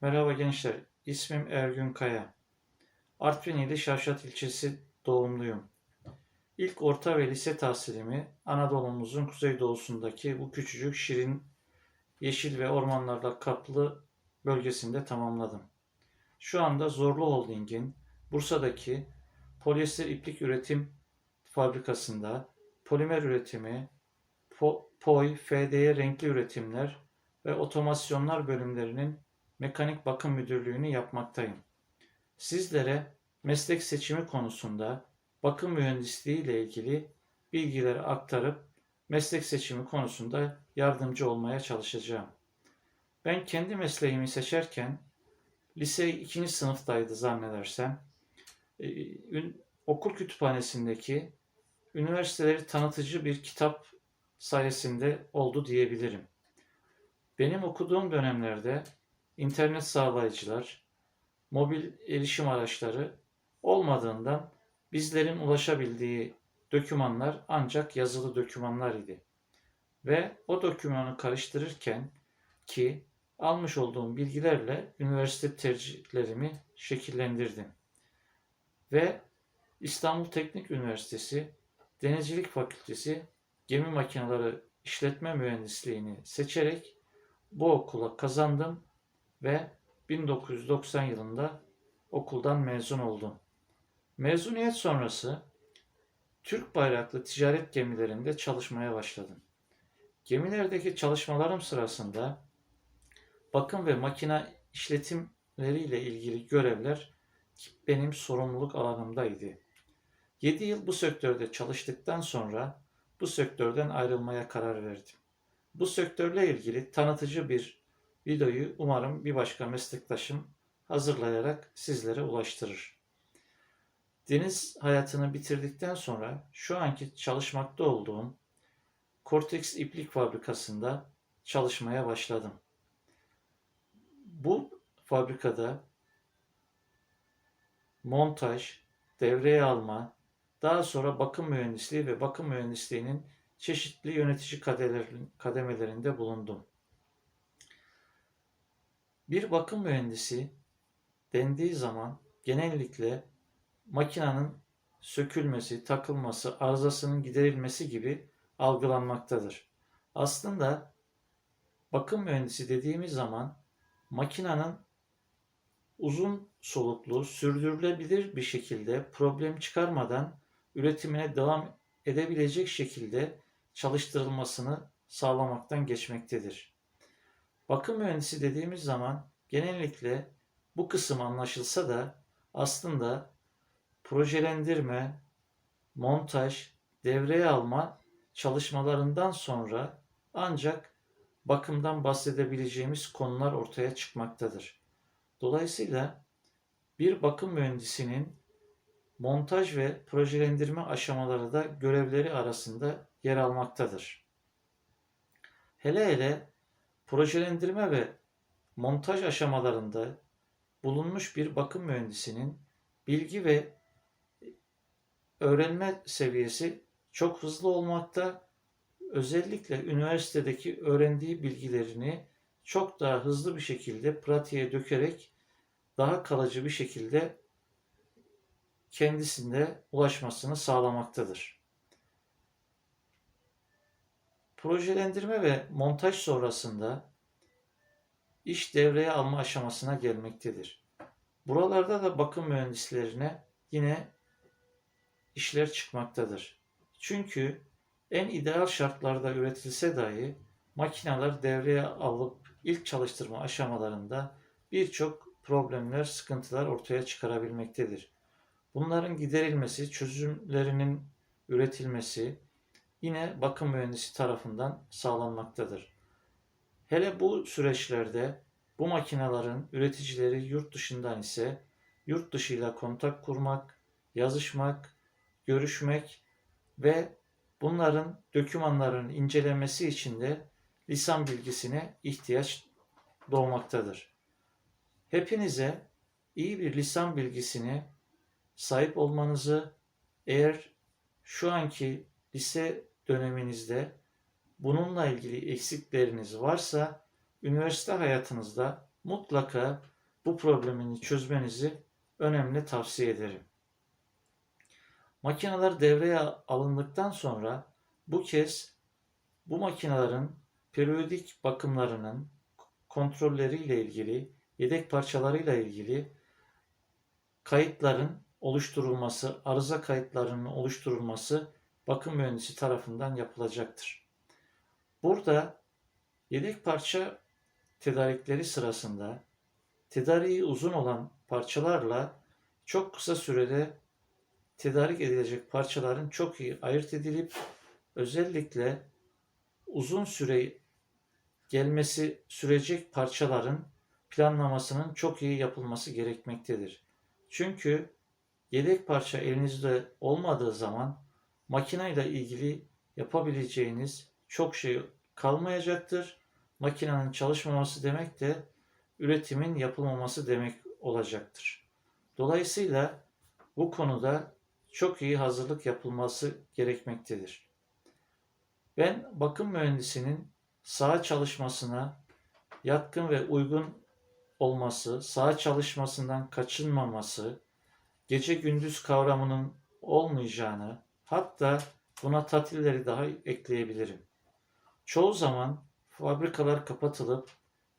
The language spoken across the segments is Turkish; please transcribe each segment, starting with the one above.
Merhaba gençler, ismim Ergün Kaya. Artvin ili Şavşat ilçesi doğumluyum. İlk orta ve lise tahsilimi Anadolu'muzun kuzeydoğusundaki bu küçücük şirin yeşil ve ormanlarla kaplı bölgesinde tamamladım. Şu anda Zorlu Holding'in Bursa'daki polyester iplik üretim fabrikasında polimer üretimi, po- POY, FDE renkli üretimler ve otomasyonlar bölümlerinin mekanik bakım müdürlüğünü yapmaktayım. Sizlere meslek seçimi konusunda bakım mühendisliği ile ilgili bilgileri aktarıp meslek seçimi konusunda yardımcı olmaya çalışacağım. Ben kendi mesleğimi seçerken lise 2. sınıftaydı zannedersem. Ee, okul kütüphanesindeki üniversiteleri tanıtıcı bir kitap sayesinde oldu diyebilirim. Benim okuduğum dönemlerde internet sağlayıcılar, mobil erişim araçları olmadığından bizlerin ulaşabildiği dokümanlar ancak yazılı dokümanlar idi. Ve o dokümanı karıştırırken ki almış olduğum bilgilerle üniversite tercihlerimi şekillendirdim. Ve İstanbul Teknik Üniversitesi Denizcilik Fakültesi Gemi Makineleri İşletme Mühendisliğini seçerek bu okula kazandım ve 1990 yılında okuldan mezun oldum. Mezuniyet sonrası Türk bayraklı ticaret gemilerinde çalışmaya başladım. Gemilerdeki çalışmalarım sırasında bakım ve makine işletimleriyle ilgili görevler benim sorumluluk alanımdaydı. 7 yıl bu sektörde çalıştıktan sonra bu sektörden ayrılmaya karar verdim. Bu sektörle ilgili tanıtıcı bir videoyu umarım bir başka meslektaşım hazırlayarak sizlere ulaştırır. Deniz hayatını bitirdikten sonra şu anki çalışmakta olduğum Cortex İplik Fabrikası'nda çalışmaya başladım. Bu fabrikada montaj, devreye alma, daha sonra bakım mühendisliği ve bakım mühendisliğinin çeşitli yönetici kademelerinde bulundum. Bir bakım mühendisi dendiği zaman genellikle makinenin sökülmesi, takılması, arızasının giderilmesi gibi algılanmaktadır. Aslında bakım mühendisi dediğimiz zaman makinenin uzun soluklu, sürdürülebilir bir şekilde problem çıkarmadan üretimine devam edebilecek şekilde çalıştırılmasını sağlamaktan geçmektedir. Bakım mühendisi dediğimiz zaman genellikle bu kısım anlaşılsa da aslında projelendirme, montaj, devreye alma çalışmalarından sonra ancak bakımdan bahsedebileceğimiz konular ortaya çıkmaktadır. Dolayısıyla bir bakım mühendisinin montaj ve projelendirme aşamaları da görevleri arasında yer almaktadır. Hele hele projelendirme ve montaj aşamalarında bulunmuş bir bakım mühendisinin bilgi ve öğrenme seviyesi çok hızlı olmakta. Özellikle üniversitedeki öğrendiği bilgilerini çok daha hızlı bir şekilde pratiğe dökerek daha kalıcı bir şekilde kendisinde ulaşmasını sağlamaktadır. Projelendirme ve montaj sonrasında iş devreye alma aşamasına gelmektedir. Buralarda da bakım mühendislerine yine işler çıkmaktadır. Çünkü en ideal şartlarda üretilse dahi makineler devreye alıp ilk çalıştırma aşamalarında birçok problemler, sıkıntılar ortaya çıkarabilmektedir. Bunların giderilmesi, çözümlerinin üretilmesi yine bakım mühendisi tarafından sağlanmaktadır. Hele bu süreçlerde bu makinelerin üreticileri yurt dışından ise yurt dışıyla kontak kurmak, yazışmak, görüşmek ve bunların dokümanların incelenmesi için de lisan bilgisine ihtiyaç doğmaktadır. Hepinize iyi bir lisan bilgisine sahip olmanızı eğer şu anki lise döneminizde bununla ilgili eksikleriniz varsa üniversite hayatınızda mutlaka bu problemini çözmenizi önemli tavsiye ederim. Makineler devreye alındıktan sonra bu kez bu makinelerin periyodik bakımlarının kontrolleriyle ilgili, yedek parçalarıyla ilgili kayıtların oluşturulması, arıza kayıtlarının oluşturulması bakım mühendisi tarafından yapılacaktır. Burada yedek parça tedarikleri sırasında tedariği uzun olan parçalarla çok kısa sürede tedarik edilecek parçaların çok iyi ayırt edilip özellikle uzun süre gelmesi sürecek parçaların planlamasının çok iyi yapılması gerekmektedir. Çünkü yedek parça elinizde olmadığı zaman makineyle ilgili yapabileceğiniz çok şey kalmayacaktır. Makinenin çalışmaması demek de üretimin yapılmaması demek olacaktır. Dolayısıyla bu konuda çok iyi hazırlık yapılması gerekmektedir. Ben bakım mühendisinin saha çalışmasına yatkın ve uygun olması, saha çalışmasından kaçınmaması, gece gündüz kavramının olmayacağını, hatta buna tatilleri daha ekleyebilirim. Çoğu zaman fabrikalar kapatılıp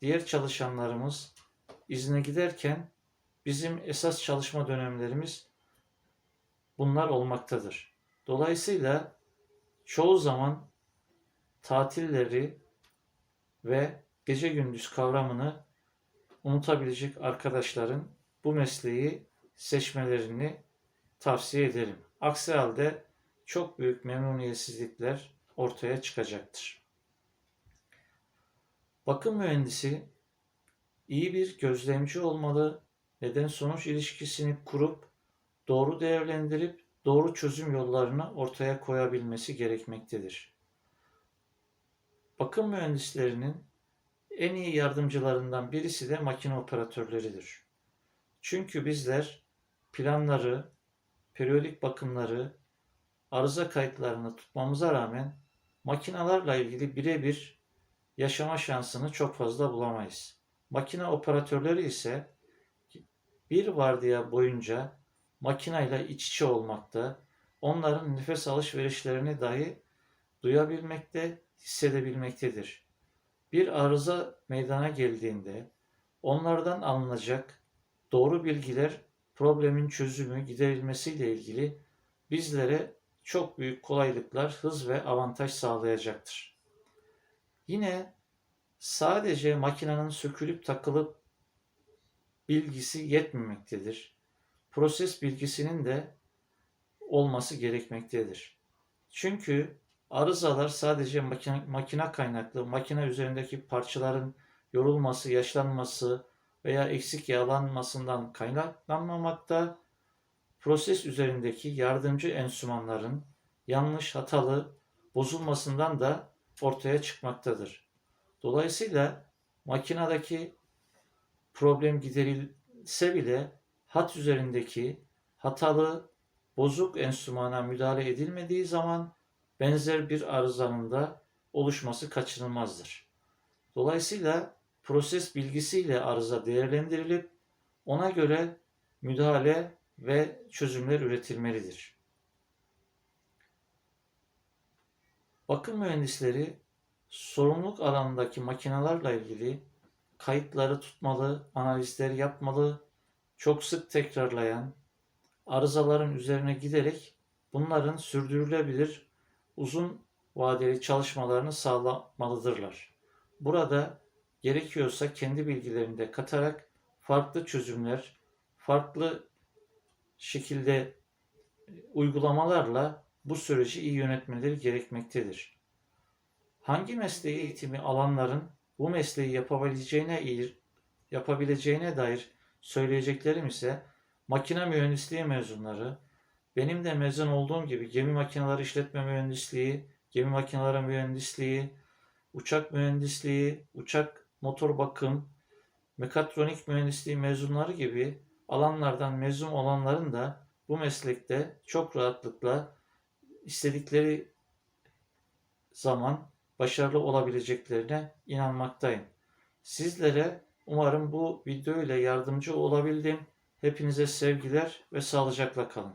diğer çalışanlarımız izne giderken bizim esas çalışma dönemlerimiz bunlar olmaktadır. Dolayısıyla çoğu zaman tatilleri ve gece gündüz kavramını unutabilecek arkadaşların bu mesleği seçmelerini tavsiye ederim. Aksi halde çok büyük memnuniyetsizlikler ortaya çıkacaktır. Bakım mühendisi iyi bir gözlemci olmalı, neden sonuç ilişkisini kurup doğru değerlendirip doğru çözüm yollarını ortaya koyabilmesi gerekmektedir. Bakım mühendislerinin en iyi yardımcılarından birisi de makine operatörleridir. Çünkü bizler planları, periyodik bakımları, arıza kayıtlarını tutmamıza rağmen makinalarla ilgili birebir yaşama şansını çok fazla bulamayız. Makine operatörleri ise bir vardiya boyunca makinayla iç içe olmakta, onların nefes alışverişlerini dahi duyabilmekte, hissedebilmektedir. Bir arıza meydana geldiğinde onlardan alınacak doğru bilgiler problemin çözümü, giderilmesiyle ilgili bizlere çok büyük kolaylıklar, hız ve avantaj sağlayacaktır. Yine sadece makinenin sökülüp takılıp bilgisi yetmemektedir. Proses bilgisinin de olması gerekmektedir. Çünkü arızalar sadece makine, kaynaklı, makine üzerindeki parçaların yorulması, yaşlanması veya eksik yağlanmasından kaynaklanmamakta, proses üzerindeki yardımcı enstrümanların yanlış, hatalı, bozulmasından da ortaya çıkmaktadır. Dolayısıyla makinedeki problem giderilse bile hat üzerindeki hatalı, bozuk enstrümana müdahale edilmediği zaman benzer bir arızanın da oluşması kaçınılmazdır. Dolayısıyla proses bilgisiyle arıza değerlendirilip ona göre müdahale ve çözümler üretilmelidir. Bakım mühendisleri sorumluluk alanındaki makinelerle ilgili kayıtları tutmalı, analizleri yapmalı, çok sık tekrarlayan, arızaların üzerine giderek bunların sürdürülebilir uzun vadeli çalışmalarını sağlamalıdırlar. Burada gerekiyorsa kendi bilgilerini de katarak farklı çözümler, farklı şekilde e, uygulamalarla bu süreci iyi yönetmeleri gerekmektedir. Hangi mesleği eğitimi alanların bu mesleği yapabileceğine yapabileceğine dair söyleyeceklerim ise makine mühendisliği mezunları, benim de mezun olduğum gibi gemi makineleri işletme mühendisliği, gemi makineleri mühendisliği, uçak mühendisliği, uçak motor bakım, mekatronik mühendisliği mezunları gibi alanlardan mezun olanların da bu meslekte çok rahatlıkla istedikleri zaman başarılı olabileceklerine inanmaktayım. Sizlere Umarım bu video ile yardımcı olabildim. Hepinize sevgiler ve sağlıcakla kalın.